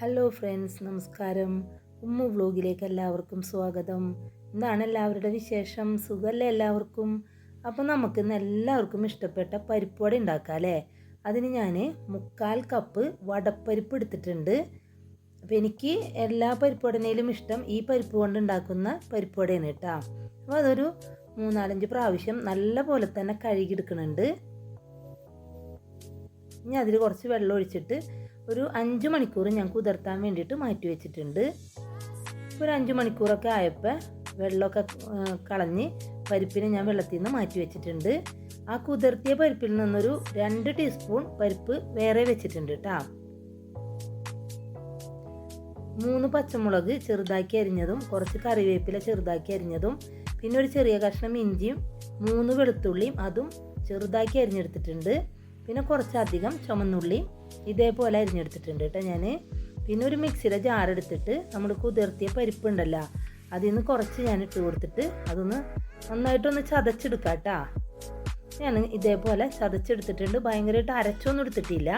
Hello friends നമസ്കാരം. ഉമ്മു വ്ലോഗിലേക്ക് എല്ലാവർക്കും സ്വാഗതം. എന്താണ് എല്ലാവരുടെ വിശേഷം? സുഖമല്ലേ എല്ലാവർക്കും? അപ്പോൾ നമുക്ക് എല്ലാവർക്കും ഇഷ്ടപ്പെട്ട പരിപ്പുവട ഉണ്ടാക്കാം അല്ലേ അതിന് ഞാൻ മുക്കാൽ കപ്പ് വടപ്പരിപ്പ് എടുത്തിട്ടുണ്ട്. അപ്പോൾ എനിക്ക് എല്ലാ പരിപ്പുവടനയിലും ഇഷ്ടം ഈ പരിപ്പ് കൊണ്ട് ഉണ്ടാക്കുന്ന പരിപ്പുവടയാണ് കേട്ടോ. അപ്പോൾ അതൊരു മൂന്നാലഞ്ച് പ്രാവശ്യം നല്ല പോലെ തന്നെ കഴുകിയെടുക്കുന്നുണ്ട് ഇനി അതിൽ കുറച്ച് വെള്ളം ഒഴിച്ചിട്ട് ഒരു അഞ്ച് മണിക്കൂർ ഞാൻ കുതിർത്താൻ വേണ്ടിയിട്ട് മാറ്റി വെച്ചിട്ടുണ്ട്. ഒരു അഞ്ച് മണിക്കൂറൊക്കെ ആയപ്പോൾ വെള്ളമൊക്കെ കളഞ്ഞ് പരിപ്പിനെ ഞാൻ വെള്ളത്തിൽ നിന്ന് മാറ്റി വെച്ചിട്ടുണ്ട്. ആ കുതിർത്തിയ പരിപ്പിൽ നിന്നൊരു രണ്ട് ടീസ്പൂൺ പരിപ്പ് വേറെ വെച്ചിട്ടുണ്ട് കേട്ടോ മൂന്ന് പച്ചമുളക് ചെറുതാക്കി അരിഞ്ഞതും കുറച്ച് കറിവേപ്പില ചെറുതാക്കി അരിഞ്ഞതും പിന്നെ ഒരു ചെറിയ കഷ്ണം ഇഞ്ചിയും മൂന്ന് വെളുത്തുള്ളിയും അതും ചെറുതാക്കി അരിഞ്ഞെടുത്തിട്ടുണ്ട്. പിന്നെ കുറച്ചധികം ചുമന്നുള്ളി ഇതേപോലെ അരിഞ്ഞെടുത്തിട്ടുണ്ട് കേട്ടോ ഞാൻ പിന്നെ ഒരു മിക്സിയുടെ ജാർ എടുത്തിട്ട് നമ്മൾ കുതിർത്തിയ പരിപ്പുണ്ടല്ലോ അതിൽ നിന്ന് കുറച്ച് ഞാൻ ഇട്ട് കൊടുത്തിട്ട് അതൊന്ന് നന്നായിട്ടൊന്ന് ചതച്ചെടുക്കാം കേട്ടോ ഞാൻ ഇതേപോലെ ചതച്ചെടുത്തിട്ടുണ്ട്. ഭയങ്കരമായിട്ട് അരച്ചൊന്നും എടുത്തിട്ടില്ല.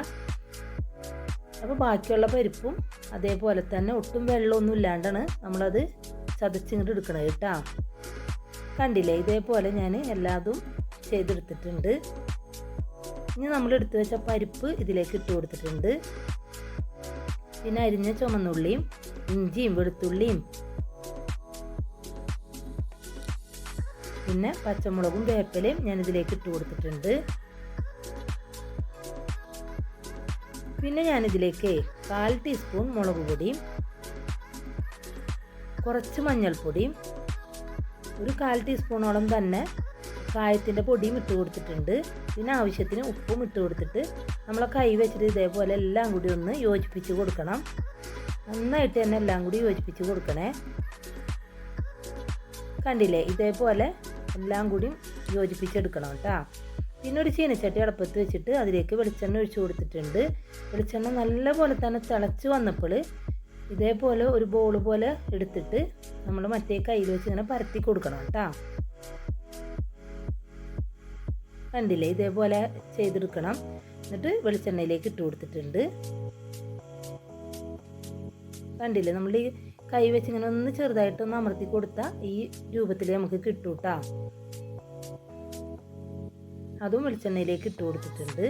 അപ്പോൾ ബാക്കിയുള്ള പരിപ്പും അതേപോലെ തന്നെ ഒട്ടും വെള്ളമൊന്നും ഇല്ലാണ്ടാണ് നമ്മളത് ചതച്ചിങ്ങോട്ട് എടുക്കണത് കേട്ടോ കണ്ടില്ലേ? ഇതേപോലെ ഞാൻ എല്ലാതും ചെയ്തെടുത്തിട്ടുണ്ട്. ഇനി നമ്മൾ എടുത്തു വെച്ച പരിപ്പ് ഇതിലേക്ക് ഇട്ട് കൊടുത്തിട്ടുണ്ട്. പിന്നെ അരിഞ്ഞ ചുമന്നുള്ളിയും ഇഞ്ചിയും വെളുത്തുള്ളിയും പിന്നെ പച്ചമുളകും വേപ്പിലയും ഞാൻ ഇതിലേക്ക് ഇട്ട് കൊടുത്തിട്ടുണ്ട്. പിന്നെ ഞാൻ ഞാനിതിലേക്ക് കാൽ ടീസ്പൂൺ മുളക് പൊടിയും കുറച്ച് മഞ്ഞൾപ്പൊടിയും ഒരു കാൽ ടീസ്പൂണോളം തന്നെ കായത്തിന്റെ പൊടിയും ഇട്ട് കൊടുത്തിട്ടുണ്ട്. പിന്നെ ആവശ്യത്തിന് ഉപ്പും ഇട്ട് കൊടുത്തിട്ട് നമ്മളെ കൈ വെച്ചിട്ട് ഇതേപോലെ എല്ലാം കൂടി ഒന്ന് യോജിപ്പിച്ച് കൊടുക്കണം. നന്നായിട്ട് തന്നെ എല്ലാം കൂടി യോജിപ്പിച്ച് കൊടുക്കണേ. കണ്ടില്ലേ? ഇതേപോലെ എല്ലാം കൂടി യോജിപ്പിച്ചെടുക്കണം കേട്ടോ. പിന്നെ ഒരു ചീനച്ചട്ടി അടപ്പത്ത് വെച്ചിട്ട് അതിലേക്ക് വെളിച്ചെണ്ണ ഒഴിച്ചു കൊടുത്തിട്ടുണ്ട്. വെളിച്ചെണ്ണ നല്ലപോലെ തന്നെ തിളച്ച് വന്നപ്പോൾ ഇതേപോലെ ഒരു ബോൾ പോലെ എടുത്തിട്ട് നമ്മൾ മറ്റേ കയ്യിൽ വെച്ച് ഇങ്ങനെ പരത്തി കൊടുക്കണം കേട്ടോ. കണ്ടില്ലേ? ഇതേപോലെ ചെയ്തെടുക്കണം. എന്നിട്ട് വെളിച്ചെണ്ണയിലേക്ക് ഇട്ട് കൊടുത്തിട്ടുണ്ട്. കണ്ടില്ലേ? നമ്മൾ ഈ കൈ വെച്ച് ഇങ്ങനെ ഒന്ന് ചെറുതായിട്ടൊന്ന് അമർത്തി കൊടുത്താൽ ഈ രൂപത്തിൽ നമുക്ക് കിട്ടും കേട്ടോ അതും വെളിച്ചെണ്ണയിലേക്ക് ഇട്ട് കൊടുത്തിട്ടുണ്ട്.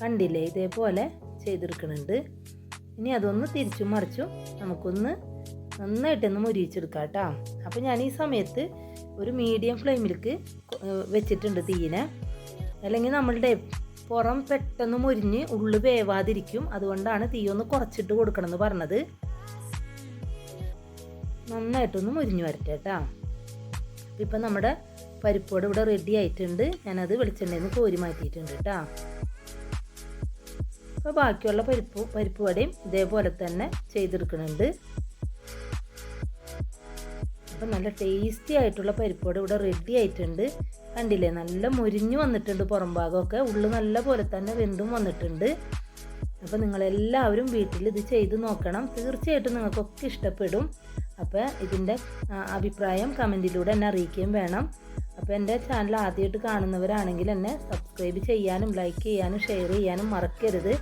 കണ്ടില്ലേ? ഇതേപോലെ ചെയ്തെടുക്കുന്നുണ്ട് ഇനി അതൊന്ന് തിരിച്ചും മറിച്ചും നമുക്കൊന്ന് നന്നായിട്ടൊന്ന് മുരിയിച്ചെടുക്കാം കേട്ടോ അപ്പോൾ ഞാൻ ഈ സമയത്ത് ഒരു മീഡിയം ഫ്ലെയിമിലേക്ക് വെച്ചിട്ടുണ്ട് തീനെ അല്ലെങ്കിൽ നമ്മളുടെ പുറം പെട്ടെന്ന് മുരിഞ്ഞ് ഉള്ളു വേവാതിരിക്കും. അതുകൊണ്ടാണ് തീ ഒന്ന് കുറച്ചിട്ട് കൊടുക്കണം എന്ന് പറഞ്ഞത്. നന്നായിട്ടൊന്ന് മുരിഞ്ഞു വരട്ടെ കേട്ടോ. ഇപ്പം നമ്മുടെ പരിപ്പോട് ഇവിടെ റെഡി ആയിട്ടുണ്ട്. ഞാനത് വെളിച്ചെണ്ണയിൽ നിന്ന് കോരി മാറ്റിയിട്ടുണ്ട് കേട്ടോ. അപ്പോൾ ബാക്കിയുള്ള പരിപ്പ് പരിപ്പ് വടയും ഇതേപോലെ തന്നെ ചെയ്തെടുക്കുന്നുണ്ട്. അപ്പം നല്ല ടേസ്റ്റി ആയിട്ടുള്ള പരിപ്പോടെ ഇവിടെ റെഡി ആയിട്ടുണ്ട്. കണ്ടില്ലേ? നല്ല മുരിഞ്ഞു വന്നിട്ടുണ്ട് പുറം ഭാഗമൊക്കെ. ഉള്ളു നല്ല പോലെ തന്നെ വെന്തും വന്നിട്ടുണ്ട്. അപ്പോൾ നിങ്ങളെല്ലാവരും വീട്ടിൽ ഇത് ചെയ്ത് നോക്കണം. തീർച്ചയായിട്ടും നിങ്ങൾക്കൊക്കെ ഇഷ്ടപ്പെടും. അപ്പോൾ ഇതിന്റെ അഭിപ്രായം കമന്റിലൂടെ എന്നെ അറിയിക്കുകയും വേണം. അപ്പോൾ എന്റെ ചാനൽ ആദ്യമായിട്ട് കാണുന്നവരാണെങ്കിൽ എന്നെ സബ്സ്ക്രൈബ് ചെയ്യാനും ലൈക്ക് ചെയ്യാനും ഷെയർ ചെയ്യാനും മറക്കരുത്.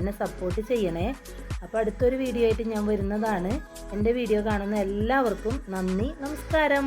എന്നെ സപ്പോർട്ട് ചെയ്യണേ. അപ്പോൾ അടുത്തൊരു വീഡിയോ ആയിട്ട് ഞാൻ വരുന്നതാണ്. എന്റെ വീഡിയോ കാണുന്ന എല്ലാവർക്കും നന്ദി നമസ്കാരം.